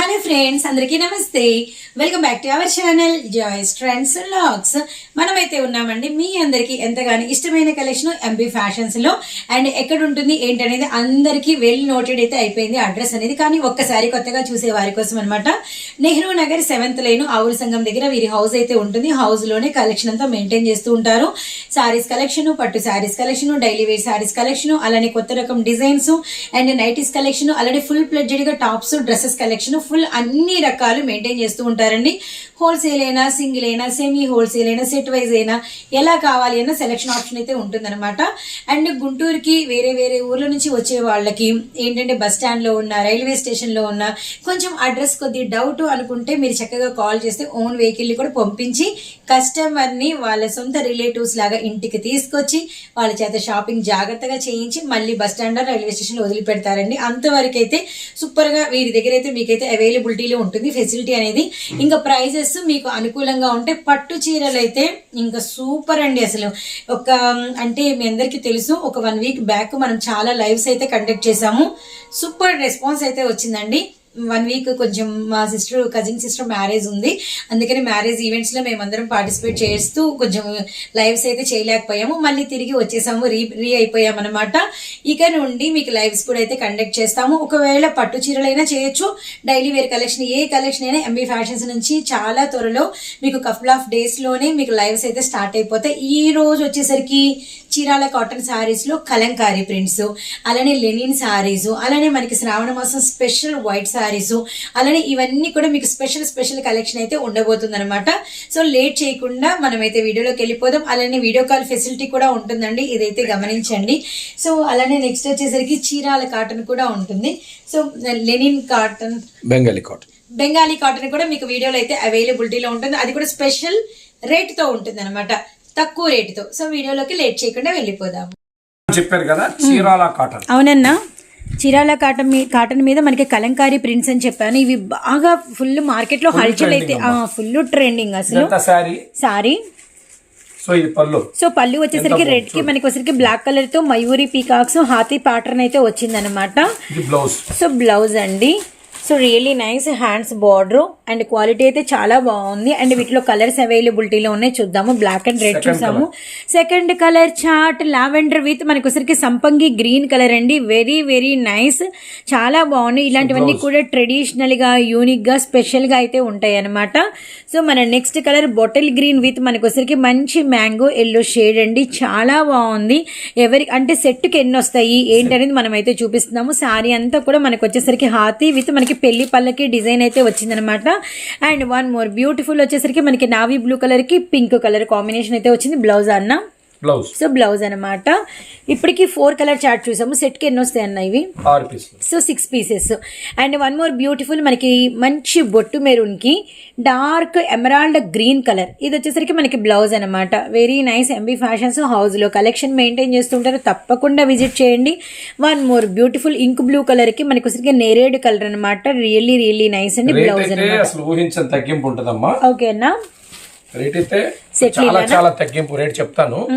Hello friends అందరికీ నమస్తే. Welcome back to our channel Joys Trends Locks మనమైతే ఉన్నామండి మీ అందరికీ ఎంతగానో ఇష్టమైన కలెక్షన్ ఎంబీ ఫ్యాషన్స్లో. అండ్ ఎక్కడ ఉంటుంది ఏంటనేది అందరికీ వెల్ నోటెడ్ అయితే అయిపోయింది అడ్రస్ అనేది. కానీ ఒక్కసారి కొత్తగా చూసే వారి కోసం అనమాట నెహ్రూ నగర్ సెవెంత్ లైన్ ఆవుల సంఘం దగ్గర వీరి హౌస్ అయితే ఉంటుంది. హౌస్లోనే కలెక్షన్ అంతా మెయింటైన్ చేస్తూ ఉంటారు. సారీస్ కలెక్షన్ పట్టు sarees collection daily wear sarees collection అలానే కొత్త రకం డిజైన్స్ అండ్ నైటీస్ కలెక్షన్ అలానే ఫుల్ ప్లెడ్జెడ్గా టాప్స్ డ్రెస్సెస్ కలెక్షన్ ఫుల్ అన్ని రకాలు మెయింటైన్ చేస్తూ ఉంటారండి. హోల్సేల్ అయినా సింగిల్ అయినా సెమీ హోల్సేల్ అయినా సెట్ వైజ్ అయినా ఎలా కావాలి అన్న సెలక్షన్ ఆప్షన్ అయితే ఉంటుందన్నమాట. అండ్ గుంటూరుకి వేరే వేరే ఊర్ల నుంచి వచ్చే వాళ్ళకి ఏంటంటే బస్ స్టాండ్లో ఉన్న రైల్వే స్టేషన్లో ఉన్న కొంచెం అడ్రస్ కొద్ది డౌట్ అనుకుంటే మీరు చక్కగా కాల్ చేస్తే ఓన్ వెహికల్ని కూడా పంపించి కస్టమర్ని వాళ్ళ సొంత రిలేటివ్స్ లాగా ఇంటికి తీసుకొచ్చి వాళ్ళ చేత షాపింగ్ జాగ్రత్తగా చేయించి మళ్ళీ బస్ స్టాండ్ రైల్వే స్టేషన్లో వదిలిపెడతారండి. అంతవరకు అయితే సూపర్గా వీరి దగ్గర అయితే మీకైతే అవైలబిలిటీలో ఉంటుంది. ఫెసిలిటీ అనేది ఇంకా ప్రైజెస్ మీకు అనుకూలంగా ఉంటే పట్టు చీరలు అయితే ఇంకా సూపర్ అండి అసలు. ఒక అంటే మీ అందరికీ తెలుసు ఒక వన్ వీక్ బ్యాక్ మనం చాలా లైవ్స్ అయితే కండక్ట్ చేసాము. సూపర్ రెస్పాన్స్ అయితే వచ్చిందండి. వన్ వీక్ కొంచెం మా సిస్టర్ కజిన్ సిస్టర్ మ్యారేజ్ ఉంది. అందుకని మ్యారేజ్ ఈవెంట్స్లో మేమందరం పార్టిసిపేట్ చేస్తూ కొంచెం లైవ్స్ అయితే చేయలేకపోయాము. మళ్ళీ తిరిగి వచ్చేసాము రీ రీ అయిపోయాం అనమాట ఇక నుండి మీకు లైవ్స్ కూడా అయితే కండక్ట్ చేస్తాము. ఒకవేళ పట్టు చీరలైనా చేయొచ్చు. డైలీ వేర్ కలెక్షన్ ఏ కలెక్షన్ అయినా ఎంబీ ఫ్యాషన్స్ నుంచి చాలా త్వరలో మీకు కపుల్ ఆఫ్ డేస్లోనే మీకు లైవ్స్ అయితే స్టార్ట్ అయిపోతాయి. ఈ రోజు వచ్చేసరికి చీరాల కాటన్ సారీస్లో కలంకారీ ప్రింట్స్ అలానే లెనిన్ సారీస్ అలానే మనకి శ్రావణ మాసం స్పెషల్ వైట్ సారీస్ అలానే ఇవన్నీ కూడా మీకు స్పెషల్ స్పెషల్ కలెక్షన్ అయితే ఉండబోతుంది అనమాట సో లేట్ చేయకుండా మనమైతే వీడియోలోకి వెళ్ళిపోదాం. అలానే వీడియో కాల్ ఫెసిలిటీ కూడా ఉంటుందండి. ఇదైతే గమనించండి. సో అలానే నెక్స్ట్ వచ్చేసరికి చీరాల కాటన్ కూడా ఉంటుంది. So linen cotton Bengali cotton Bengali cotton కూడా మీకు వీడియోలో అయితే అవైలబిలిటీలో ఉంటుంది. అది కూడా స్పెషల్ రేట్తో ఉంటుంది అనమాట తక్కువ రేటుతో. సో వీడియోలోకి లేట్ చేయకుండా వెళ్ళిపోదాం. చెప్పారు కదా చీరాల కాటన్. అవునన్నా చీరాల కాటన్ మీ కాటన్ మీద మనకి కలంకారీ ప్రింట్స్ అని చెప్పాను. ఇవి బాగా ఫుల్ మార్కెట్లో హల్చల్ అయితే ఫుల్ ట్రెండింగ్ అసలు. సారీ సో ఇది పళ్ళు. సో పళ్ళు వచ్చేసరికి రెడ్కి మనకి వచ్చేసరికి బ్లాక్ కలర్తో మయూరి పీకాక్స్ హాతీ ప్యాటర్న్ అయితే వచ్చిందనమాట ఇది బ్లౌజ్ సో బ్లౌజ్ అండి. So really nice hands border and quality అయితే చాలా బాగుంది. అండ్ వీటిలో కలర్స్ అవైలబిలిటీలో ఉన్నాయి. చూద్దాము. బ్లాక్ అండ్ రెడ్ చూసాము. Second colour chart lavender with మనకి వచ్చరికి సంపంగి గ్రీన్ కలర్ అండి. వెరీ వెరీ నైస్ చాలా బాగున్నాయి. ఇలాంటివన్నీ కూడా ట్రెడిషనల్గా యూనిక్గా స్పెషల్గా అయితే ఉంటాయి అనమాట సో మన next colour bottle green with మనకి వచ్చరికి మంచి మ్యాంగో ఎల్లో షేడ్ అండి. చాలా బాగుంది. ఎవరి అంటే సెట్కి ఎన్ని వస్తాయి? ఏంటనేది మనం అయితే చూపిస్తున్నాము. సారీ అంతా కూడా మనకి వచ్చేసరికి హాతీ విత్ మనకి పెళ్ళి పళ్ళకి డిజైన్ అయితే వచ్చిందనమాట అండ్ వన్ మోర్ బ్యూటిఫుల్ వచ్చేసరికి మనకి నావీ బ్లూ కలర్కి పింక్ కలర్ కాంబినేషన్ అయితే వచ్చింది. బ్లౌజ్ అన్న. బ్లౌజ్ సో బ్లౌజ్ అనమాట ఇప్పటికి ఫోర్ కలర్ చార్ట్ చూసాము. సెట్కి ఎన్ని వస్తాయి అన్న ఇవి? So six pieces and one more beautiful మనకి మంచి బొట్టు మెరూన్కి డార్క్ ఎమరాల్డ్ గ్రీన్ కలర్ ఇది వచ్చేసరికి మనకి బ్లౌజ్ అనమాట వెరీ నైస్ ఎంబీ ఫ్యాషన్స్ హౌస్లో కలెక్షన్ మెయింటైన్ చేస్తుంటారు. తప్పకుండా విజిట్ చేయండి. One more beautiful ink blue కలర్కి మనకి వచ్చేసరికి నెరేడ్ కలర్ అనమాట రియల్లీ రియల్లీ నైస్ అండి బ్లౌజ్ అనమాట అసలు ఊహించని తగ్గింపు ఉంటదమ్మా. ఓకేనా రేట్ అయితే Set చాలా చాలా తగ్గింపు రేట్ చెప్తాను.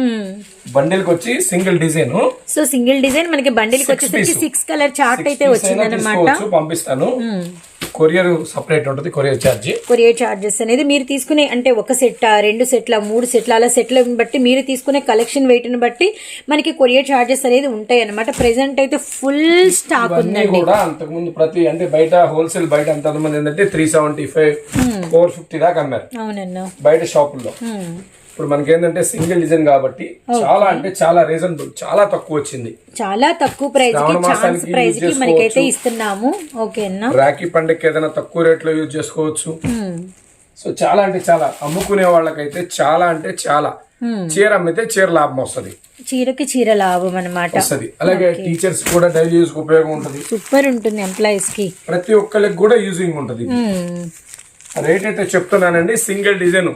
బండిల్కి వచ్చి single design. So single design మనకి బండిల్కి వచ్చేసరికి సిక్స్ కలర్ చార్ట్ అయితే వచ్చిందనమాట పంపిస్తాను. కొరియర్ సపరేట్ ఉంటుంది కొరియర్ ఛార్జ్. కొరియర్ చార్జెస్ అనేది మీరు తీసుకునే అంటే ఒక సెట్ రెండు సెట్ల మూడు సెట్ల అలా సెట్లను బట్టి మీరు తీసుకునే కలెక్షన్ వెయిట్ని బట్టి మనకి కొరియర్ చార్జెస్ అనేది ఉంటాయి అనమాట ప్రెసెంట్ అయితే ఫుల్ స్టాక్ ఉందండి. కూడా అంతకుముందు ప్రతి అంటే బయట హోల్సేల్ బయట అంత మంది ఏంటంటే three seventy five four fifty దాకా అమ్మారు. అవునన్నా. బయట షాపుల్లో. ఇప్పుడు మనకి ఏంటంటే సింగిల్ డిజైన్ కాబట్టి చాలా అంటే చాలా రీజనబుల్ చాలా తక్కువ వచ్చింది. చాలా తక్కువ ప్రైస్కి ప్రైస్కి మనకైతే. ఇస్తున్నాము. ఓకేనా రాఖీ పండుగకి ఏదైనా తక్కువ రేట్లో యూజ్ చేసుకోవచ్చు. సో చాలా అంటే చాలా. అమ్ముకునే వాళ్ళకైతే చాలా అంటే చాలా. చీర అమ్మితే చీర లాభం వస్తుంది. చీరకి చీర లాభం అనమాట వస్తుంది. అలాగే టీచర్స్ కూడా డైలీ యూజ్ ఉపయోగం ఉంటుంది. సూపర్ ఉంటుంది ఎంప్లాయీస్కి. ప్రతి ఒక్కరికి కూడా యూజింగ్ ఉంటుంది. Hmm. రేట్ అయితే చెప్తున్నానండి సింగిల్ డిజైన్.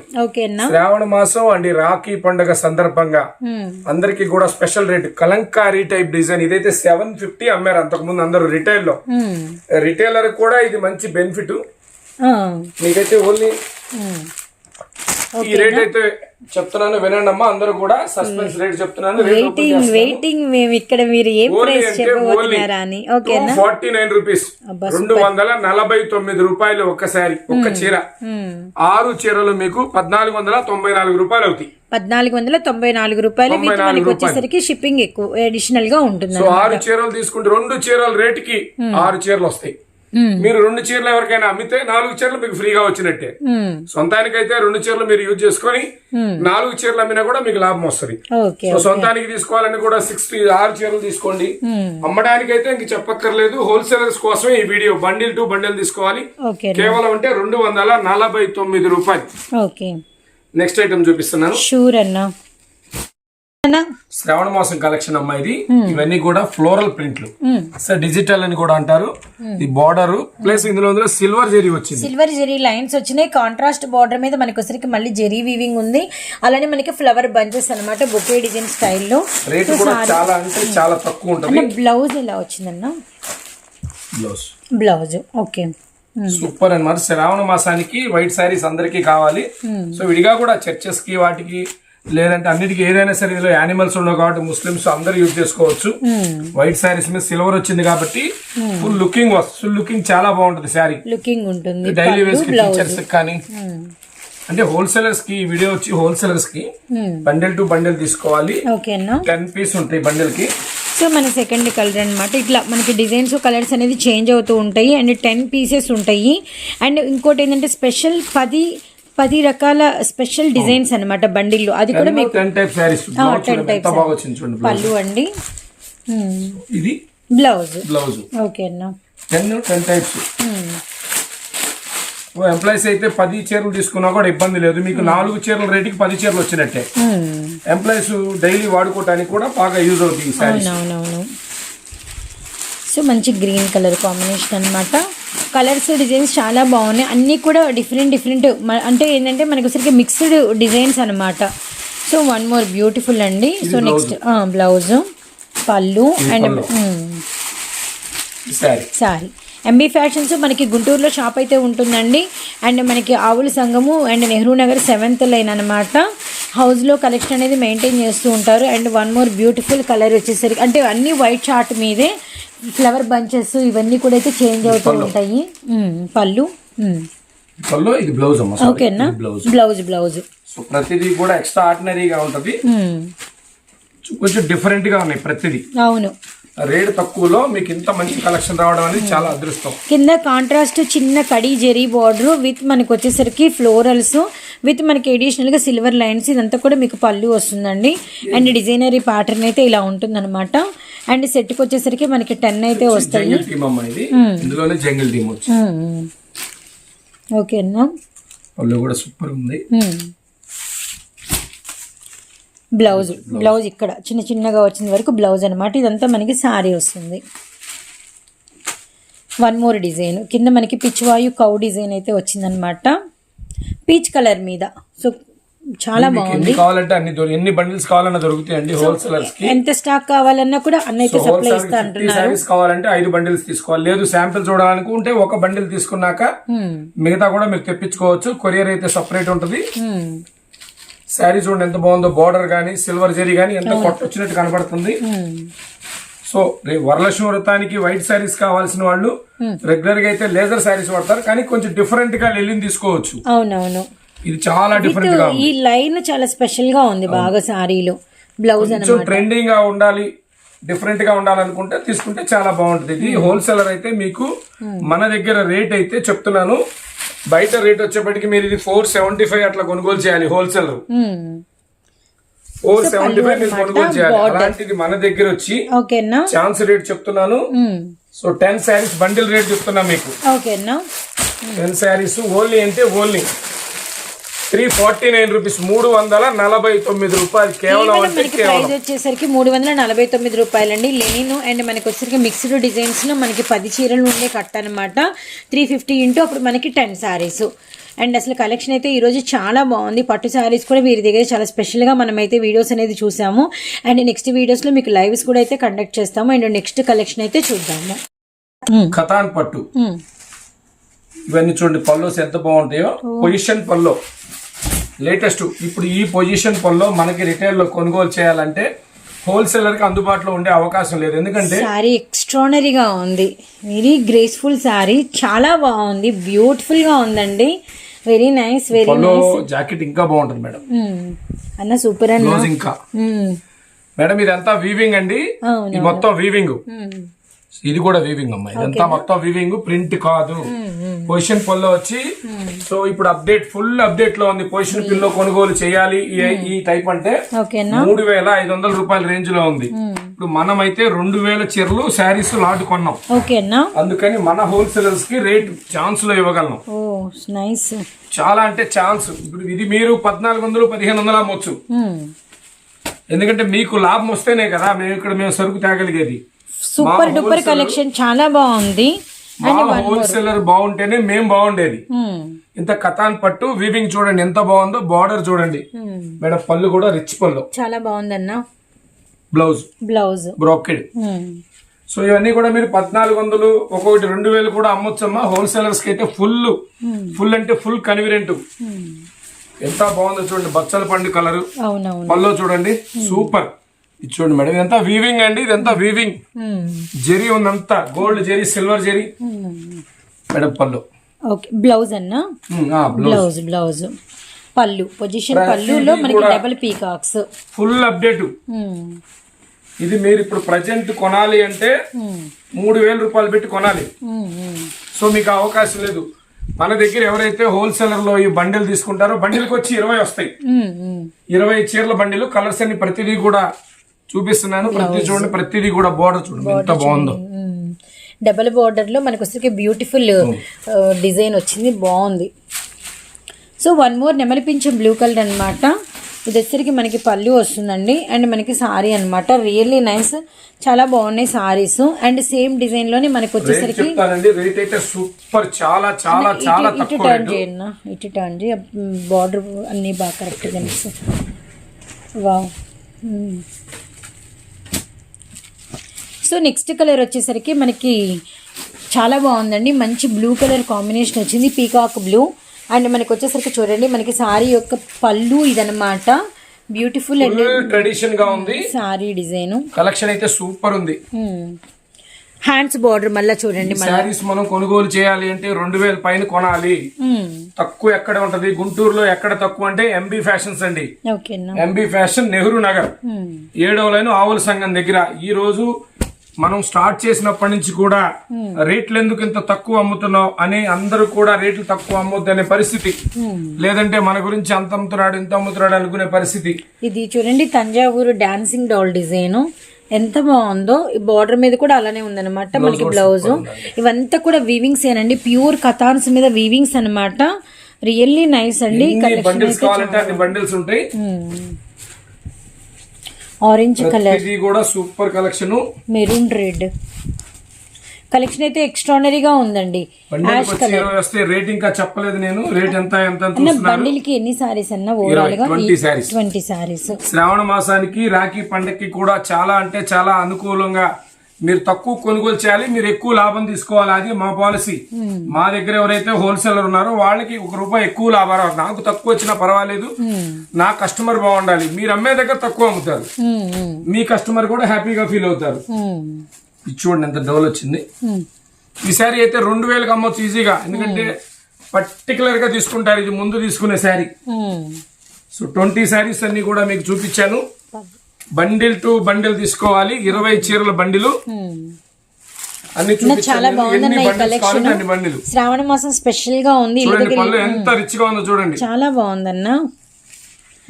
శ్రావణ మాసం అండ్ రాఖీ పండుగ సందర్భంగా Hmm. అందరికి కూడా special rate kalamkari type design. ఇదైతే సెవెన్ ఫిఫ్టీ అమ్మారు అంతకు ముందు అందరూ రిటైల్లో Hmm. రిటైలర్ కూడా ఇది మంచి బెనిఫిట్. మీకైతే ఓన్లీ ఈ రేట్ అయితే చెప్తున్నాను వినండి అమ్మా అందరూ కూడా సస్పెన్స్ రేట్ చెప్తున్నాను రేట్ ఓపెన్ వెయిటింగ్ వెయిటింగ్ మేము ఇక్కడ మీరు ఏం ప్రైస్ చెప్పబోతున్నారా అని. ఓకేనా? ఫార్టీ నైన్ రూపీస్ రెండు వందల నలభై తొమ్మిది రూపాయలు ఒక్కసారి ఒక్క చీర. మ్మ్. ఆరు చీరలు మీకు పద్నాలుగు వందల తొంభై నాలుగు రూపాయలు అవుతాయి. పద్నాలుగు వందల తొంభై నాలుగు రూపాయలు మనకి వచ్చేసరికి షిప్పింగ్ ఎక్కువ అడిషనల్గా ఉంటుంది సో ఆరు చీరలు తీసుకుంటే రెండు చీరల రేటుకి ఆరు చీరలు వస్తాయి. మీరు రెండు చీరలు ఎవరికైనా అమ్మితే నాలుగు చీరలు మీకు ఫ్రీగా వచ్చినట్టే. సొంతానికైతే రెండు చీరలు మీరు యూజ్ చేసుకొని నాలుగు చీరలు అమ్మినా కూడా మీకు లాభం వస్తుంది. సో సొంతానికి తీసుకోవాలని కూడా సిక్స్టీ ఆరు చీరలు తీసుకోండి. అమ్మడానికి అయితే ఇంక చెప్పక్కర్లేదు. హోల్సేలర్స్ కోసమే ఈ వీడియో బండిల్ టు బండిల్ తీసుకోవాలి. కేవలం అంటే రెండు వందల నలభై తొమ్మిది రూపాయలు. నెక్స్ట్ ఐటమ్ చూపిస్తున్నాను. షూర్ అన్నా. శ్రావణ మాసం కలెక్షన్ అమ్మా ఇది ఇవన్నీ కూడా ఫ్లోరల్ ప్రింట్లు. సార్ డిజిటల్ అని కూడా అంటారు. ఈ బార్డర్ ప్లస్ ఇందులో ఇందులో సిల్వర్ జరీ వచ్చింది. సిల్వర్ జెరీ లైన్స్ వచ్చినాయి. కాంట్రాస్ట్ బార్డర్ మీద మనకి వచ్చరికి మళ్ళీ జెరీ వీవింగ్ ఉంది. అలానే మనకి ఫ్లవర్ బంచెస్ అన్నమాట బొకే డిజైన్ స్టైల్లో. రేట్ కూడా చాలా అంటే చాలా తక్కువ ఉంటుంది. బ్లౌజ్ ఎలా వచ్చిందన్న? Blouse blouse okay. సూపర్ అన్నమాట. శ్రావణ మాసానికి వైట్ శారీస్ అందరికీ కావాలి. సో విడిగా కూడా చర్చెస్కి వాటికి లేదంటే అన్నిటికీ ఏదైనా సరే ఇందులో యానిమల్స్ ఉండవు కాబట్టి ముస్లిమ్స్ అందరూ యూజ్ చేసుకోవచ్చు. వైట్ శారీస్ మీద సిల్వర్ వచ్చింది కాబట్టి ఫుల్ లుకింగ్ ఫుల్ లుకింగ్ చాలా బాగుంటుంది శారీ లుకింగ్ ఉంటుంది డైలీ వేస్ టీచర్స్ కానీ అంటే హోల్సేలర్స్కి ఈ వీడియో వచ్చి హోల్సేలర్స్కి బండిల్ టు బండిల్ తీసుకోవాలి. టెన్ పీస్ ఉంటాయి బండిల్కి. సో మన సెకండ్ కలర్ అన్నమాట. ఇట్లా మనకి డిజైన్స్ కలర్స్ అనేది చేంజ్ అవుతూ ఉంటాయి. అండ్ టెన్ పీసెస్ ఉంటాయి. అండ్ ఇంకోటి ఏంటంటే స్పెషల్ పది పది రకాల స్పెషల్ డిజైన్స్ అన్నమాట బండిల్లో. అది కూడా మీకు టెన్ టైప్ టెన్. పళ్ళు అండి. ఇది బ్లౌజ్ బ్లౌజ్ ఓకే అన్న. టెన్ టెన్ టైప్స్ ఎంప్లాయీస్ అయితే పది చీరలు తీసుకున్నా కూడా ఇబ్బంది లేదు. మీకు నాలుగు చీరల రేటుకి పది చీరలు వచ్చినట్టే. ఎంప్లాయీస్ డైలీ వాడుకోవడానికి కూడా బాగా యూజ్ అవుతుంది సో మంచి గ్రీన్ కలర్ కాంబినేషన్ అన్నమాట. కలర్స్ డిజైన్స్ చాలా బాగున్నాయి. అన్నీ కూడా డిఫరెంట్ డిఫరెంట్. అంటే ఏంటంటే మనకి వచ్చరికి మిక్స్డ్ డిజైన్స్ అన్నమాట. సో వన్ మోర్ బ్యూటిఫుల్ అండి. సో నెక్స్ట్ బ్లౌజ్ పళ్ళు అండ్ సారీ. ఎంబీ ఫ్యాషన్స్ మనకి గుంటూరులో షాప్ అయితే ఉంటుందండి. అండ్ మనకి Avula Sanghamu and Nehru Nagar seventh line అనమాట హౌస్లో కలెక్షన్ అనేది మెయింటైన్ చేస్తూ ఉంటారు. And one more beautiful colour వచ్చేసరికి అంటే అన్ని వైట్ చార్ట్ మీదే ఫ్లవర్ బంచెస్ ఇవన్నీ కూడా అయితే చేంజ్ అవుతూ ఉంటాయి. పళ్ళు. పళ్ళు ఇది బ్లౌజ్. ఓకేనా? బ్లౌజ్. Blouse blouse. సో ప్రతిదీ కూడా ఎక్స్ట్రా ఆర్డినరీగా ఉంటది. కొంచెం డిఫరెంట్గా ఉన్నాయి ప్రతిదీ. అవును. రేట్ తక్కువలో మీకు ఇంత మంచి కలెక్షన్ రావడం అనేది చాలా అదృష్టం. కింద కాంట్రాస్ట్ చిన్న కడి జెరీ బార్డర్ విత్ మనకి వచ్చేసరికి ఫ్లోరల్స్ విత్ మనకి అడిషనల్గా సిల్వర్ లైన్స్ ఇదంతా కూడా మీకు పళ్ళు వస్తుందండి. అండ్ డిజైనరీ ప్యాటర్న్ అయితే ఇలా ఉంటుందన్నమాట. అండ్ సెట్కి వచ్చేసరికి మనకి టెన్ అయితే వస్తాయి. ఇందులోనే జంగిల్ ఓకేనా పళ్ళు కూడా సూపర్ ఉంది. బ్లౌజ్ బ్లౌజ్ ఇక్కడ. చిన్న చిన్నగా వచ్చిన వరకు బ్లౌజ్ అనమాట ఇదంతా మనకి సారీ వస్తుంది. వన్ మోర్ డిజైన్ కింద మనకి పిచ్చివాయు కౌ డిజైన్ అయితే వచ్చిందనమాట పీచ్ కలర్ మీద. సో చాలా బాగుంది. కావాలంటే అన్ని ఎన్ని బండిల్స్ కావాలన్నా దొరుకుతాయండి హోల్సేలర్స్కి. ఎంత స్టాక్ కావాలన్నా కూడా అన్న అయితే సప్లై ఇస్తా అంటున్నారు. కావాలంటే ఐదు బండిల్స్ తీసుకోవాలి. లేదు శాంపిల్ చూడాలనుకుంటే ఒక బండిల్ తీసుకున్నాక Hmm. మిగతా కూడా మీరు తెప్పించుకోవచ్చు. కొరియర్ అయితే సపరేట్ ఉంటుంది. Hmm. శారీ చూడండి ఎంత బాగుందో బార్డర్ గానీ సిల్వర్ జరీ గానీ ఎంత కొట్ట వచ్చినట్టు కనబడుతుంది. సో వరలక్ష్మి వ్రతానికి వైట్ శారీస్ కావాల్సిన వాళ్ళు రెగ్యులర్గా అయితే లేజర్ శారీస్ వాడతారు. కానీ కొంచెం డిఫరెంట్గా లెల్లిని తీసుకోవచ్చు. అవునవును. ఇది చాలా డిఫరెంట్గా ఈ లైన్ చాలా స్పెషల్గా ఉంది బాగా సారీలో బ్లౌజ్ ట్రెండింగ్గా ఉండాలి డిఫరెంట్గా ఉండాలనుకుంటే తీసుకుంటే చాలా బాగుంటుంది. ఇది హోల్సేలర్ అయితే మీకు మన దగ్గర రేట్ అయితే చెప్తున్నాను. బయట రేట్ వచ్చేప్పటికి మీరు ఇది ఫోర్ సెవెంటీ ఫైవ్ అట్లా కొనుగోలు చేయాలి wholesaler. Hmm. Four seventy five మీరు కొనుగోలు చేయాలి. అలాంటిది మన దగ్గర వచ్చి ఛాన్స్ రేట్ చెప్తున్నాను. So ten sarees bundle rate చెప్తున్నా మీకు. టెన్ శారీస్ ఓన్లీ అంటే only. Three forty nine rupees మూడు వందల నలభై తొమ్మిది రూపాయలు. కేవలం అంటే ప్రైస్ వచ్చేసరికి మూడు వందల నలభై తొమ్మిది రూపాయలండి. లెనిన్ అండ్ మనకి వచ్చేసరికి మిక్స్డ్ డిజైన్స్లో మనకి పది చీరలు ఉండే కట్ట అనమాట త్రీ ఫిఫ్టీ ఇంటూ అప్పుడు మనకి టెన్ సారీస్. అండ్ అసలు కలెక్షన్ అయితే ఈ రోజు చాలా బాగుంది. పట్టు శారీస్ కూడా వీరి దగ్గర చాలా స్పెషల్గా మనమైతే వీడియోస్ అనేది చూసాము. అండ్ నెక్స్ట్ వీడియోస్లో మీకు లైవ్స్ కూడా అయితే కండక్ట్ చేస్తాము. అండ్ నెక్స్ట్ కలెక్షన్ అయితే చూద్దాము. ఖతాన్ పట్టు. ఇవన్నీ చూడండి పల్లోస్ ఎంత బాగుంటాయో. పొజిషన్ పల్లో లేటెస్ట్ ఇప్పుడు ఈ పొజిషన్ పొల్లో మనకి రిటైల్లో కొనుగోలు చేయాలంటే హోల్సేలర్కి అందుబాటులో ఉండే అవకాశం లేదు. ఎందుకంటే శారీ ఎక్స్ట్రానరీగా ఉంది. వెరీ గ్రేస్ఫుల్ శారీ చాలా బాగుంది. బ్యూటిఫుల్గా ఉందండి. వెరీ నైస్ వెరీ జాకెట్ ఇంకా బాగుంటుంది మేడం. అన్న సూపర్ అన్న. ఇంకా. మేడం ఇదంతా వీవింగ్ అండి. మొత్తం వీవింగ్. ఇది కూడా వీవింగ్ అమ్మా. ఇదంతా మొత్తం వీవింగ్ ప్రింట్ కాదు. పొజిషన్ పొల్లో వచ్చి సో ఇప్పుడు అప్డేట్ ఫుల్ అప్డేట్లో ఉంది. పొజిషన్ పిల్లో కొనుగోలు చేయాలి. ఈ- టైప్ అంటే మూడు వేల ఐదు వందల రూపాయల రేంజ్లో ఉంది. ఇప్పుడు మనం అయితే రెండు వేల చీరలు శారీస్ లాట్ కొన్నాం. ఓకేనా అందుకని మన హోల్సేలర్స్కి రేట్ ఛాన్స్లో ఇవ్వగలం. చాలా అంటే ఛాన్స్ ఇప్పుడు ఇది మీరు పద్నాలుగు వందలు పదిహేను వందలు అమ్మొచ్చు. ఎందుకంటే మీకు లాభం వస్తేనే కదా మేము ఇక్కడ మేము సరుకు తేగలిగేది. సూపర్ డూపర్ కలెక్షన్ చాలా బాగుంది. మా హోల్సేలర్ బాగుంటేనే మేము బాగుండేది. మ్మ్. ఇంత కథాన్ పట్టు వీవింగ్ చూడండి ఎంత బాగుందో బార్డర్ చూడండి. మ్మ్. మేడం పళ్ళు కూడా రిచ్ పళ్ళు. చాలా బాగుందన్న. Blouse blouse brocade. సో ఇవన్నీ కూడా మీరు పద్నాలుగు వందలు ఒక్కొక్కటి రెండు వేలు కూడా అమ్మొచ్చమ్మా. హోల్సేలర్స్కి అయితే ఫుల్ ఫుల్ అంటే ఫుల్ కన్వీనియంట్. ఎంత బాగుందో చూడండి. బచ్చల పండు కలర్ పళ్ళు చూడండి. సూపర్ ఇది చూడండి మేడం ఇదంతా వీవింగ్ అండి ఇదంతా వీవింగ్ మ్మ్. Zari ఉందంతా gold zari silver zari. Madam పళ్ళు. ఓకే బ్లౌజ్ అన్న? బ్లౌజ్ బ్లౌజ్ పళ్ళు పొజిషన్ పళ్ళులో మనకి డబల్ పీకాక్స్ ఫుల్ అప్డేట్ ఇది మీరు ఇప్పుడు ప్రజెంట్ కొనాలి అంటే మూడు వేల రూపాయలు పెట్టి కొనాలి. సో మీకు అవకాశం లేదు. మన దగ్గర ఎవరైతే హోల్సేలర్లో ఈ బండిల్ తీసుకుంటారో బండిల్కి వచ్చి ఇరవై వస్తాయి. ఇరవై చీరల బండిలు కలర్స్ అన్ని ప్రతిదీ కూడా చూపిస్తున్నాను. ప్రతి చూడండి ప్రతిదీ కూడా బోర్డర్ చూడండి. ఎంత బాగుందో. డబల్ బార్డర్లో మనకి వచ్చేసరికి బ్యూటిఫుల్ డిజైన్ వచ్చింది. బాగుంది. సో వన్ మోర్ నెమలిపించే బ్లూ కలర్ అన్నమాట. ఇది వచ్చేసరికి మనకి పళ్ళు వస్తుందండి. అండ్ మనకి సారీ అన్నమాట. రియల్లీ నైస్ చాలా బాగున్నాయి సారీస్ అండ్ సేమ్ డిజైన్లోనే మనకి వచ్చేసరికి చెప్తానండి. రేట్ అయితే సూపర్ చాలా చాలా చాలా ఇటు టర్న్ చేయండి ఇటు టర్న్ చేయి. బార్డర్ అన్ని బాగా కరెక్ట్గా కనిపిస్తాయి. వావ్ సో నెక్స్ట్ కలర్ వచ్చేసరికి మనకి చాలా బాగుందండి. మంచి బ్లూ కలర్ కాంబినేషన్ వచ్చింది. Peacock blue. అండ్ మనకి వచ్చేసరికి చూడండి మనకి సారీ యొక్క పళ్ళు ఇదనమాట బ్యూటిఫుల్ అండ్ ట్రెడిషన్గా ఉంది. Sorry design. కలెక్షన్ అయితే సూపర్ ఉంది. హ్యాండ్స్ బార్డర్ మళ్ళీ చూడండి శారీస్ మనం కొనుగోలు చేయాలి అంటే రెండు వేల పైన కొనాలి. తక్కువ ఎక్కడ ఉంటది? గుంటూరులో ఎక్కడ తక్కువ అంటే ఎంబీ ఫ్యాషన్స్ అండి. MB fashion Nehru Nagar. ఏడవ లైన్ ఆవుల సంఘం దగ్గర. ఈ రోజు మనం స్టార్ట్ చేసినప్పటి నుంచి కూడా రేట్లు ఎందుకు ఇంత తక్కువ అమ్ముతున్నావు అని అందరూ కూడా రేట్లు తక్కువ అమ్మొద్దు అనే పరిస్థితి. లేదంటే మన గురించి అంత అమ్ముతున్నాడు ఇంత అమ్ముతున్నాడు అనుకునే పరిస్థితి. ఇది చూడండి తంజావూరు డాన్సింగ్ డాల్ డిజైన్ ఎంత బాగుందో ఈ బార్డర్ మీద కూడా అలానే ఉందన్నమాట మనకి బ్లౌజ్ ఇవంతా కూడా వీవింగ్స్ ఏనండి ప్యూర్ కథాన్స్ మీద వీవింగ్స్ అన్నమాట. రియల్లీ నైస్ అండి బండిల్స్ కావాలంటే బండిల్స్ ఉంటాయి. ఆరెంజ్ కలర్ ఇది కూడా super collection maroon red collection అయితే ఎక్స్ట్రానరీగా ఉందండి. వచ్చి ఇరవై వస్తే రేట్ ఇంకా చెప్పలేదు నేను. రేట్ ఎంత ఎంత బండిల్కి ఎన్ని సారీస్ అన్న ఓవరాల్గా ట్వంటీ శారీస్ ట్వంటీ సారీస్ శ్రావణ మాసానికి రాఖీ పండక్కి కూడా చాలా అంటే చాలా అనుకూలంగా మీరు తక్కువ కొనుగోలు చేయాలి మీరు ఎక్కువ లాభం తీసుకోవాలి. అది మా పాలసీ. మా దగ్గర ఎవరైతే హోల్సేలర్ ఉన్నారో వాళ్ళకి ఒక రూపాయి ఎక్కువ లాభం. నాకు తక్కువ వచ్చినా పర్వాలేదు. నా కస్టమర్ బాగుండాలి. మీరు అమ్మే దగ్గర తక్కువ అమ్ముతారు. మీ కస్టమర్ కూడా హ్యాపీగా ఫీల్ అవుతారు. ఇది చూడండి ఎంత డౌల్ వచ్చింది. ఈ శారీ అయితే రెండు వేలకు అమ్మొచ్చు ఈజీగా. ఎందుకంటే పర్టికులర్గా తీసుకుంటారు. ఇది ముందు తీసుకునే శారీ. సో ట్వంటీ శారీస్ అన్ని కూడా మీకు చూపించాను. బండిల్ టు బండిల్ తీసుకోవాలి. ఇరవై చీరల బండిలు. అన్ని చాలా కలెక్షన్ అన్ని బండిలు. శ్రావణ మాసం స్పెషల్గా ఉంది. పళ్ళు ఎంత రిచ్గా ఉందో చూడండి. చాలా బాగుందన్న.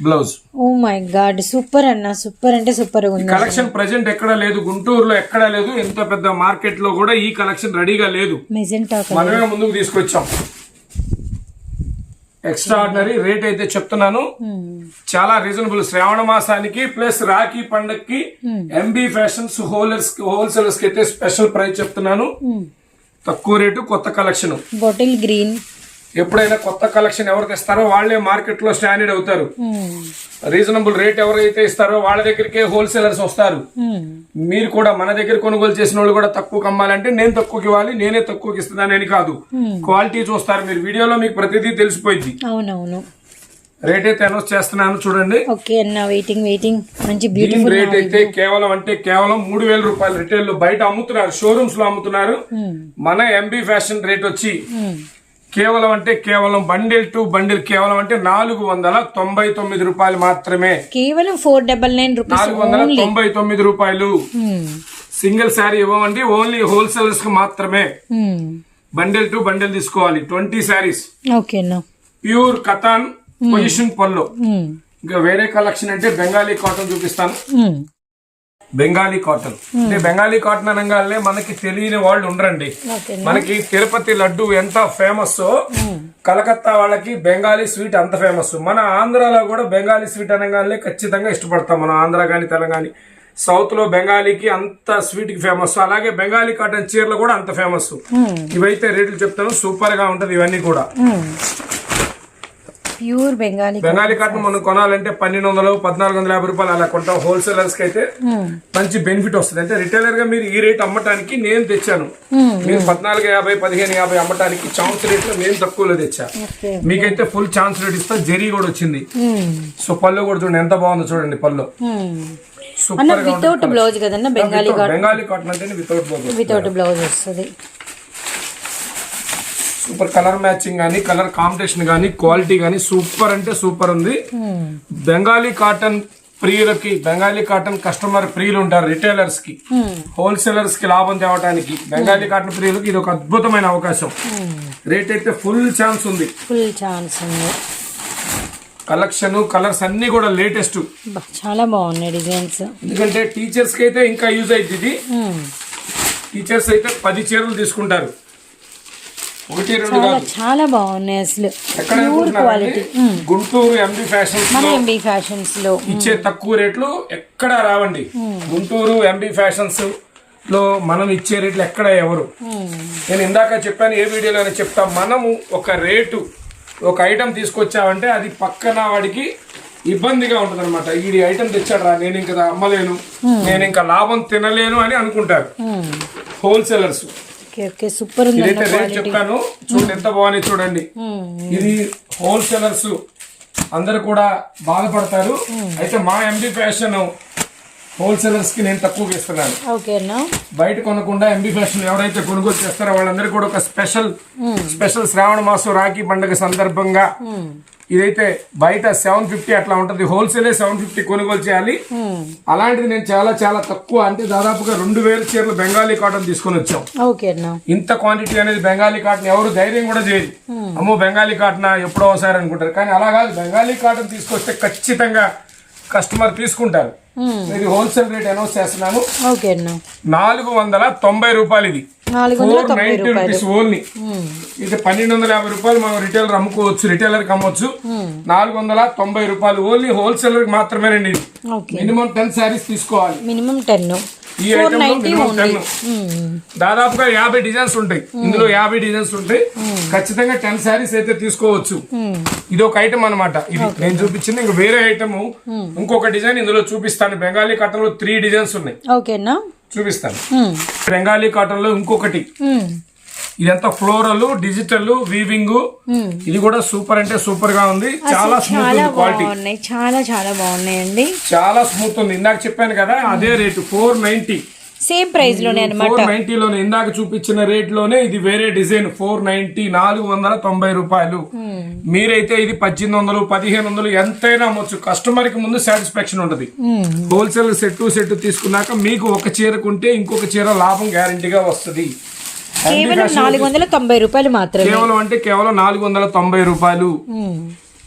Blouse oh my god super అన్న సూపర్ అంటే సూపర్ ఉంది. కలెక్షన్ ప్రెజెంట్ ఎక్కడ లేదు గుంటూరులో ఎక్కడ లేదు ఎంత పెద్ద మార్కెట్లో కూడా ఈ కలెక్షన్ రెడీగా లేదు. మెజెంటా మనమే ముందుకు తీసుకొచ్చాం. ఎక్స్ట్రా ఆర్డినరీ రేట్ అయితే చెప్తున్నాను. చాలా రీజనబుల్ శ్రావణ మాసానికి ప్లస్ రాఖీ పండక్కి ఎంబీ ఫ్యాషన్స్ హోల్సేల్స్ హోల్సేలర్స్కి అయితే స్పెషల్ ప్రైస్ చెప్తున్నాను. తక్కువ రేటు కొత్త కలెక్షన్ బాటిల్ గ్రీన్ ఎప్పుడైనా కొత్త కలెక్షన్ ఎవరు తెస్తారో వాళ్ళే మార్కెట్లో స్టాండర్డ్ అవుతారు. రీజనబుల్ రేట్ ఎవరైతే ఇస్తారో వాళ్ళ దగ్గరికే హోల్సేలర్స్ వస్తారు. మీరు కూడా మన దగ్గర కొనుగోలు చేసిన వాళ్ళు కూడా తక్కువకి అమ్మాలంటే నేను తక్కువకి ఇవ్వాలి నేనే తక్కువకి ఇస్తున్నానని కాదు. క్వాలిటీ చూస్తారు మీరు. వీడియోలో మీకు ప్రతిదీ తెలిసిపోయింది. అవునవును. రేట్ అయితే అనౌన్స్ చేస్తున్నాను చూడండి. ఓకే అన్న వెయిటింగ్ వెయిటిగ్ మంచి బ్యూటిఫుల్ రేట్ అయితే కేవలం అంటే కేవలం మూడు వేల రూపాయలు రిటైల్లో బయట అమ్ముతున్నారు షోరూమ్స్లో అమ్ముతున్నారు. మన ఎంబీ ఫ్యాషన్ రేట్ వచ్చి కేవలం అంటే కేవలం బండిల్ టు బండిల్ కేవలం అంటే నాలుగు వందల తొంభై తొమ్మిది రూపాయలు మాత్రమే. కేవలం ఫోర్ డబల్ నైన్ నాలుగు వందల తొంభై తొమ్మిది రూపాయలు. సింగిల్ శారీ ఇవ్వమండి ఓన్లీ హోల్సేలర్స్కి మాత్రమే. బండిల్ టు బండిల్ తీసుకోవాలి ట్వంటీ శారీస్. ఓకే అన్న ప్యూర్ కథాన్ పొజిషన్ పల్లో ఇంకా వేరే కలెక్షన్ అంటే బెంగాలీ కాటన్ చూపిస్తాను. బెంగాలీ కాటన్. అంటే బెంగాలీ కాటన్ అనగానే మనకి తెలియని వాళ్ళు ఉండరండి. మనకి తిరుపతి లడ్డు ఎంత ఫేమస్ కలకత్తా వాళ్ళకి బెంగాలీ స్వీట్ అంత ఫేమస్ మన ఆంధ్రాలో కూడా బెంగాలీ స్వీట్ అనగానే ఖచ్చితంగా ఇష్టపడతాం మనం ఆంధ్ర గాని తెలంగాణ. సౌత్లో బెంగాలీకి అంత స్వీట్కి ఫేమస్ అలాగే బెంగాలీ కాటన్ చీరలు కూడా అంత ఫేమస్ ఇవైతే రేట్లు చెప్తాను సూపర్గా ఉంటది ఇవన్నీ కూడా. ప్యూర్ బెంగాలీ బెంగాలీ కాటన్ మనం కొనాలంటే పన్నెండు వందలు పద్నాలుగు వందల యాభై రూపాయలు అలా కొంటాం. హోల్సేలర్స్కి అయితే మంచి బెనిఫిట్ వస్తుంది. అంటే రిటైలర్గా మీరు ఈ రేట్ అమ్మటానికి నేను తెచ్చాను. మీరు పద్నాలుగు యాభై పదిహేను యాభై అమ్మటానికి ఛాన్స్ రేట్లో నేను తక్కువలో తెచ్చా. మీకైతే ఫుల్ ఛాన్స్ రేట్ ఇస్తా. జెరీ కూడా వచ్చింది. సో పళ్ళు కూడా చూడండి ఎంత బాగుందో చూడండి పళ్ళు. సూపర్ వితౌట్ బ్లౌజ్ కదన్న బెంగాలీ ఉంటుంది. బెంగాలీ కాటన్ అంటే వితౌట్ బాబు వితౌట్ బ్లౌజ్ వస్తుంది. సూపర్ కలర్ మ్యాచింగ్ గానీ కలర్ కాంబినేషన్ గానీ క్వాలిటీ గానీ సూపర్ అంటే సూపర్ ఉంది. బెంగాలీ కాటన్ ప్రియులకి బెంగాలీ కాటన్ కస్టమర్ ప్రియులు ఉంటారు రిటైలర్స్కి. హోల్సేలర్స్కి లాభం తేవడానికి బెంగాలీ కాటన్ ప్రియులకి ఇది ఒక అద్భుతమైన అవకాశం. రేట్ అయితే ఫుల్ ఛాన్స్ ఉంది. ఫుల్ ఛాన్స్ ఉంది. కలెక్షన్ కలర్స్ అన్ని కూడా లేటెస్ట్. చాలా బాగున్నాయి డిజైన్స్. ఎందుకంటే టీచర్స్కి అయితే ఇంకా యూజ్ అయింది ఇది టీచర్స్ అయితే పది చీరలు తీసుకుంటారు. ఒకటి రెండు చాలా కాదు. చాలా బాగున్నాయి అసలు. Pure? Quality. Guntur MB fashions మన ఎంబీ ఫ్యాషన్స్లో ఇచ్చే తక్కువ రేట్లు ఎక్కడ రావండి. గుంటూరు ఎంబీ ఫ్యాషన్స్లో మనం ఇచ్చే రేట్లు ఎక్కడ ఎవరు. నేను ఇందాక చెప్పాను ఏ వీడియోలో చెప్తా మనము ఒక రేటు ఒక ఐటమ్ తీసుకొచ్చామంటే అది పక్కన వాడికి ఇబ్బందిగా ఉంటుంది అనమాట ఈ ఐటమ్ తెచ్చాడు రా నేను ఇంకా అమ్మలేను. నేను ఇంకా లాభం తినలేను అని అనుకుంటారు. హోల్సేలర్స్ ఓకే ఓకే సూపర్ ఉంది ఇదైతే రేట్ చెప్తాను. చూడండి ఎంత బాగుంది చూడండి. ఇది హోల్సేలర్స్ అందరు కూడా బాధపడతారు. అయితే మా ఎంబీ ఫ్యాషన్ హోల్సేలర్స్కి నేను తక్కువగా ఇస్తున్నాను బయట కొనకుండా ఎంబీ ఫ్యాషన్ ఎవరైతే కొనుగోలు చేస్తారో వాళ్ళందరికీ కూడా ఒక స్పెషల్ స్పెషల్ శ్రావణ మాసం రాఖీ పండుగ సందర్భంగా ఇదైతే బయట సెవెన్ ఫిఫ్టీ అట్లా ఉంటది. హోల్సేలే సెవెన్ ఫిఫ్టీ కొనుగోలు చేయాలి. అలాంటిది నేను చాలా చాలా తక్కువ అంటే దాదాపుగా రెండు వేల చీరలు బెంగాలీ కాటన్ తీసుకొని వచ్చాం. ఇంత క్వాంటిటీ అనేది బెంగాలీ కాటన్ ఎవరు ధైర్యం కూడా చేయరు. అమ్మో బెంగాలీ కాటన్ ఎప్పుడో ఒకసారి అనుకుంటారు. కానీ అలా కాదు. బెంగాలీ కాటన్ తీసుకొస్తే ఖచ్చితంగా కస్టమర్ తీసుకుంటారు. ఇది హోల్సేల్ రేట్ అనౌన్స్ చేస్తున్నాను నాలుగు వందల తొంభై రూపాయలు ఇది. ఫోర్ నైన్టీ రూపీస్ ఓన్లీ ఇది పన్నెండు వందల యాభై రూపాయలు మనం రిటైలర్ అమ్ముకోవచ్చు రిటైలర్కి అమ్మొచ్చు. నాలుగు వందల తొంభై రూపాయలు ఓన్లీ హోల్సేలర్కి మాత్రమేనండి మినిమం టెన్ శారీస్ తీసుకోవాలి. మినిమం టెన్ ఈ ఐటమ్ మినిమం టెన్ దాదాపుగా యాభై డిజైన్స్ ఉంటాయి. ఇందులో యాభై డిజైన్స్ ఉంటాయి ఖచ్చితంగా టెన్ శారీస్ అయితే తీసుకోవచ్చు. ఇది ఒక ఐటమ్ అన్నమాట. ఇది నేను చూపించింది ఇంకా వేరే ఐటమ్ ఇంకొక డిజైన్ ఇందులో చూపిస్తాను. బెంగాలీ కాటన్లో త్రీ డిజైన్స్ ఉన్నాయి. చూపిస్తాను. బెంగాలీ కాటన్లో ఇంకొకటి ఇదంతా ఫ్లోరల్ డిజిటల్ వీవింగ్ ఇది కూడా సూపర్ అంటే సూపర్గా ఉంది. చాలా స్మూత్ ఉంది క్వాలిటీ చాలా చాలా బాగున్నాయండి. చాలా స్మూత్ ఉంది. ఇందాక చెప్పాను కదా అదే రేటు ఫోర్ నైన్టీ సేమ్ ప్రైస్లోనే అనమాట ఫోర్ నైన్టీలోనే ఇందాక చూపించిన రేట్లోనే ఇది వేరే డిజైన్ ఫోర్ నైన్టీ నాలుగు వందల తొంభై రూపాయలు. మీరైతే ఇది పద్దెనిమిది వందలు పదిహేను వందలు ఎంతైనా అమ్మొచ్చు. కస్టమర్కి ముందు సాటిస్ఫాక్షన్ ఉంటది. హోల్సేల్ సెట్ సెట్ తీసుకున్నాక మీకు ఒక చీరకుంటే ఇంకొక చీర లాభం గ్యారంటీగా వస్తుంది. కేవలం నాలుగు వందల తొంభై రూపాయలు మాత్రమే. కేవలం అంటే కేవలం నాలుగు వందల తొంభై రూపాయలు.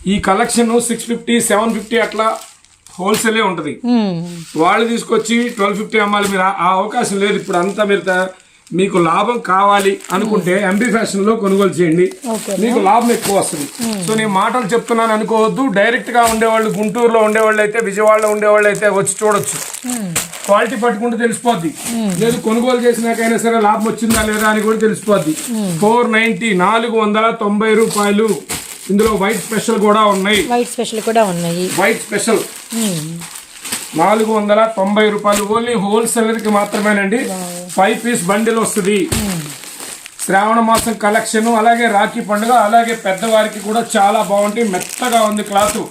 ఈ collection six fifty seven fifty అట్లా హోల్సేలే ఉంటది. వాళ్ళు తీసుకొచ్చి ట్వెల్వ్ ఫిఫ్టీ అమ్మాలి. మీరు ఆ- అవకాశం లేదు. ఇప్పుడు అంతా మీరు మీకు లాభం కావాలి అనుకుంటే ఎంబీ ఫ్యాషన్లో కొనుగోలు చేయండి. మీకు లాభం ఎక్కువ వస్తుంది. సో నేను మాటలు చెప్తున్నాను అనుకోవద్దు. డైరెక్ట్గా ఉండేవాళ్ళు గుంటూరులో ఉండేవాళ్ళు అయితే విజయవాడలో ఉండేవాళ్ళు అయితే వచ్చి చూడొచ్చు. క్వాలిటీ పట్టుకుంటే తెలిసిపోద్ది. లేదు కొనుగోలు చేసినాకైనా సరే లాభం వచ్చిందా లేదా అని కూడా తెలిసిపోద్ది. ఫోర్ నైన్టీ నాలుగు వందల తొంభై రూపాయలు. ఇందులో వైట్ స్పెషల్ కూడా ఉన్నాయి. వైట్ స్పెషల్ కూడా ఉన్నాయి. వైట్ స్పెషల్ నాలుగు వందల తొంభై రూపాయలు ఓన్లీ హోల్సేలర్కి మాత్రమేనండి ఫైవ్ పీస్ బండిల్ వస్తుంది. శ్రావణ మాసం కలెక్షన్ అలాగే రాఖీ పండుగ అలాగే పెద్దవారికి కూడా చాలా బాగుంటాయి. మెత్తగా ఉంది క్లాత్.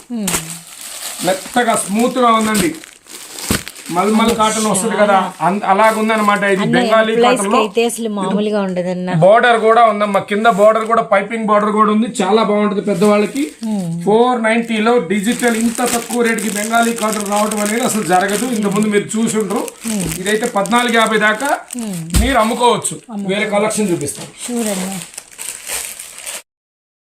మెత్తగా స్మూత్గా ఉందండి. మల్మల్ కాటన్ వస్తుంది కదా. అలాగుందన్నమాట ఇది బెంగాలీ కాటన్లో అయితే అసలు మామూలుగా ఉండదన్న. బోర్డర్ కూడా ఉందమ్మా. కింద బోర్డర్ కూడా పైపింగ్ బోర్డర్ కూడా ఉంది. చాలా బాగుంటుంది పెద్దవాళ్ళకి. ఫోర్లో డిజిటల్ ఇంత తక్కువ రేట్కి బెంగాలీ కాటన్ రావడం అనేది అసలు జరగదు. ఇంత ముందు మీరు చూసి ఉండరు ఇదైతే పద్నాలుగు యాభై దాకా మీరు అమ్ముకోవచ్చు. వేరే కలెక్షన్ చూపిస్తాను చూడండి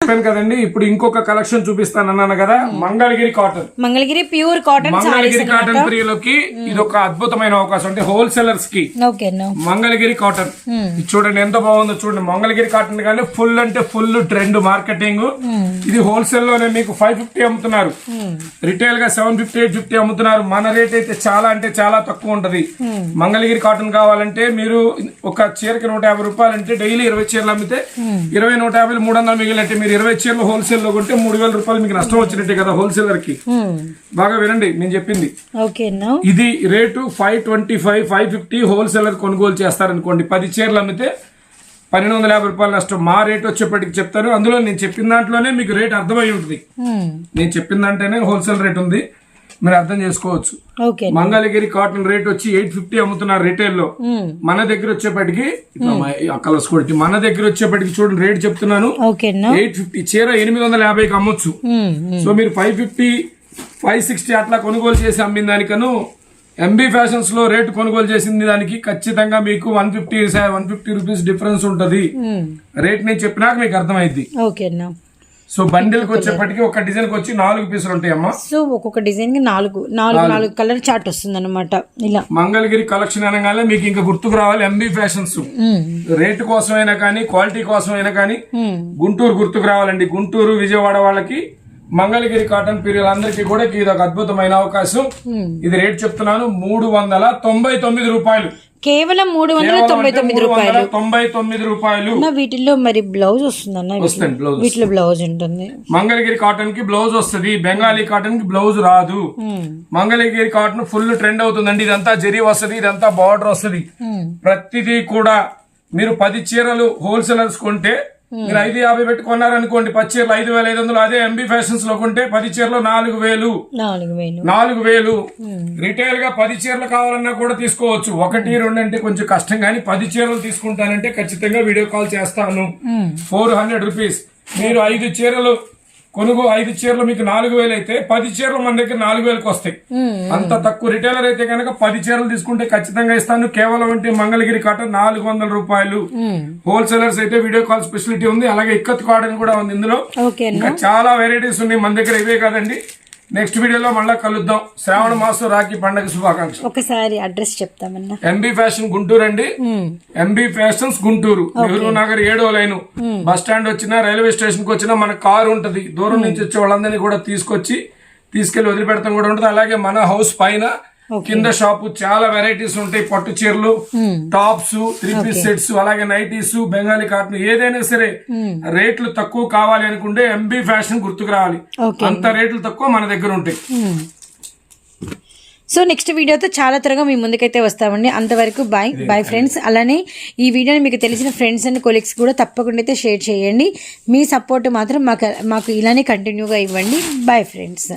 చెప్పాను కదండి ఇప్పుడు ఇంకొక కలెక్షన్ చూపిస్తాను అన్నాను కదా Mangalagiri cotton. Mangalagiri pure cotton Mangalagiri cotton ప్రియులకి ఇది ఒక అద్భుతమైన అవకాశం అంటే హోల్సేలర్స్కి. మంగళగిరి కాటన్. చూడండి ఎంత బాగుందో చూడండి. మంగళగిరి కాటన్ కానీ ఫుల్ అంటే ఫుల్ ట్రెండ్ మార్కెటింగ్ ఇది హోల్సేల్లోనే మీకు ఫైవ్ ఫిఫ్టీ అమ్ముతున్నారు. రిటైల్గా సెవెన్ ఫిఫ్టీ ఎయిట్ ఫిఫ్టీ అమ్ముతున్నారు. మన రేట్ అయితే చాలా అంటే చాలా తక్కువ ఉంటది. మంగళగిరి కాటన్ కావాలంటే మీరు ఒక చీరకి నూట యాభై రూపాయలు అంటే డైలీ ఇరవై చీరలు అమ్మితే ఇరవై నూట యాభై మూడు వందలు మిగిలినట్టే మీరు ఇరవై చీరలు హోల్సేల్లో కొంటే మూడు వేల రూపాయలు మీకు నష్టం వచ్చినట్టే కదా హోల్సేలర్కి బాగా వినండి నేను చెప్పింది. ఇది rate five twenty five five fifty wholesaler కొనుగోలు చేస్తారనుకోండి. పది చీరలు అమ్మితే పన్నెండు వందల యాభై రూపాయలు నష్టం. మా రేట్ వచ్చేప్పటికి చెప్తాను అందులో నేను చెప్పిన దాంట్లోనే మీకు రేట్ అర్థమై ఉంటుంది. నేను చెప్పిన దాంట్లోనే హోల్సేల్ రేట్ ఉంది. మీరు అర్థం చేసుకోవచ్చు. మంగళగిరి కాటన్ రేట్ వచ్చి ఎయిట్ ఫిఫ్టీ అమ్ముతున్నారు రీటైల్లో మన దగ్గర వచ్చేప్పటికి కలర్స్ కూడా మన దగ్గర వచ్చేప్పటికి చూడండి రేట్ చెప్తున్నాను. ఎయిట్ ఫిఫ్టీ చీర ఎనిమిది వందల యాభైకి అమ్మొచ్చు. సో మీరు ఫైవ్ ఫిఫ్టీ ఫైవ్ సిక్స్టీ అట్లా కొనుగోలు చేసి అమ్మిన దానికను ఎంబీ ఫ్యాషన్స్లో రేటు కొనుగోలు చేసింది దానికి ఖచ్చితంగా మీకు one fifty one fifty rupees difference ఉంటది. రేట్ నేను చెప్పినాక మీకు అర్థమైంది సో బండిల్కి వచ్చేప్పటికి ఒక డిజైన్ వచ్చి నాలుగు పీసులు ఉంటాయి అమ్మా సో ఒక్కొక్క డిజైన్కి నాలుగు నాలుగు నాలుగు. కలర్ చార్ట్ వస్తుంది అనమాట ఇలా. మంగళగిరి కలెక్షన్ అనగానే మీకు ఇంకా గుర్తుకు రావాలి ఎంబీ ఫ్యాషన్స్ రేటు కోసమైనా కానీ క్వాలిటీ కోసమైనా కానీ గుంటూరు గుర్తుకు రావాలండి. గుంటూరు విజయవాడ వాళ్ళకి మంగళగిరి కాటన్ పీరియల్ అందరికీ కూడా ఇది ఒక అద్భుతమైన అవకాశం. ఇది రేట్ చెప్తున్నాను మూడు వందల తొంభై తొమ్మిది రూపాయలు. కేవలం మూడు వందల తొంభై తొమ్మిది రూపాయలు. తొంభై తొమ్మిది రూపాయలు. అన్న వీటిల్లో మరి బ్లౌజ్ వస్తుంది అన్న వస్తుంది. బ్లౌజ్ వీటిలో బ్లౌజ్ ఉంటుంది. మంగళగిరి కాటన్కి బ్లౌజ్ వస్తుంది. బెంగాలీ కాటన్కి బ్లౌజ్ రాదు మంగళగిరి కాటన్ ఫుల్ ట్రెండ్ అవుతుందండి. ఇదంతా జరీ వస్తుంది ఇదంతా బార్డర్ వస్తుంది. ప్రతిదీ కూడా మీరు పది చీరలు హోల్సేలర్స్ కొంటే మీరు ఐదు యాభై పెట్టి కొన్నారనుకోండి పది చీరలు ఐదు వేల ఐదు వందలు అదే ఎంబీ ఫ్యాషన్స్లో కొంటే పది చీరలు నాలుగు వేలు. నాలుగు వేలు. నాలుగు వేలు. రిటైల్గా పది చీరలు కావాలన్నా కూడా తీసుకోవచ్చు. ఒకటి రెండు అంటే కొంచెం కష్టం కానీ పది చీరలు తీసుకుంటానంటే ఖచ్చితంగా వీడియో కాల్ చేస్తాను. ఫోర్ హండ్రెడ్ రూపీస్ మీరు ఐదు చీరలు కొనుగో ఐదు చీరలు మీకు నాలుగు వేలు అయితే పది చీరలు మన దగ్గర నాలుగు వేలకు వస్తాయి. అంత తక్కువ రిటైలర్ అయితే కనుక పది చీరలు తీసుకుంటే ఖచ్చితంగా ఇస్తాను. కేవలం అంటే మంగళగిరి కాటన్ నాలుగు వందల రూపాయలు. హోల్సేలర్స్ అయితే వీడియో కాల్ ఫెసిలిటీ ఉంది. అలాగే ఇక్కత్ కాటన్ కూడా ఉంది ఇందులో. ఇంకా చాలా వెరైటీస్ ఉన్నాయి మన దగ్గర ఇవే కాదండి. నెక్స్ట్ వీడియోలో మళ్ళీ కలుద్దాం. శ్రావణ మాసం రాఖీ పండగ శుభాకాంక్షలు. ఒకసారి అడ్రస్ చెప్తామన్నా. ఎంబీ ఫ్యాషన్ గుంటూరు అండి. MB fashions Guntur. Nehru Nagar ఏడో లైన్. బస్ స్టాండ్ వచ్చినా రైల్వే స్టేషన్కి వచ్చినా మన కారు ఉంటది. దూరం నుంచి వచ్చే వాళ్ళందరినీ కూడా తీసుకొచ్చి తీసుకెళ్ళి వదిలిపెడతాం కూడా ఉంటుంది. అలాగే మన హౌస్ పైన కింద షాపు చాలా వెరైటీస్ ఉంటాయి. పట్టు చీరలు టాప్స్ త్రీ పీస్ సెట్స్ అలాగే నైటీస్ బెంగాలీ కాటన్ ఏదైనా సరే రేట్లు తక్కువ కావాలి అనుకుంటే ఎంబీ ఫ్యాషన్ గుర్తుకు రావాలి. అంత రేట్లు తక్కువ మన దగ్గర ఉంటాయి. సో నెక్స్ట్ వీడియోతో చాలా త్వరగా మీ ముందుకైతే వస్తామండి. అంతవరకు బాయ్ బాయ్ ఫ్రెండ్స్ అలానే ఈ వీడియోని మీకు తెలిసిన ఫ్రెండ్స్ అండ్ కొలీగ్స్ కూడా తప్పకుండా అయితే షేర్ చేయండి. మీ సపోర్ట్ మాత్రం మాకు మాకు ఇలానే కంటిన్యూగా ఇవ్వండి. Bye friends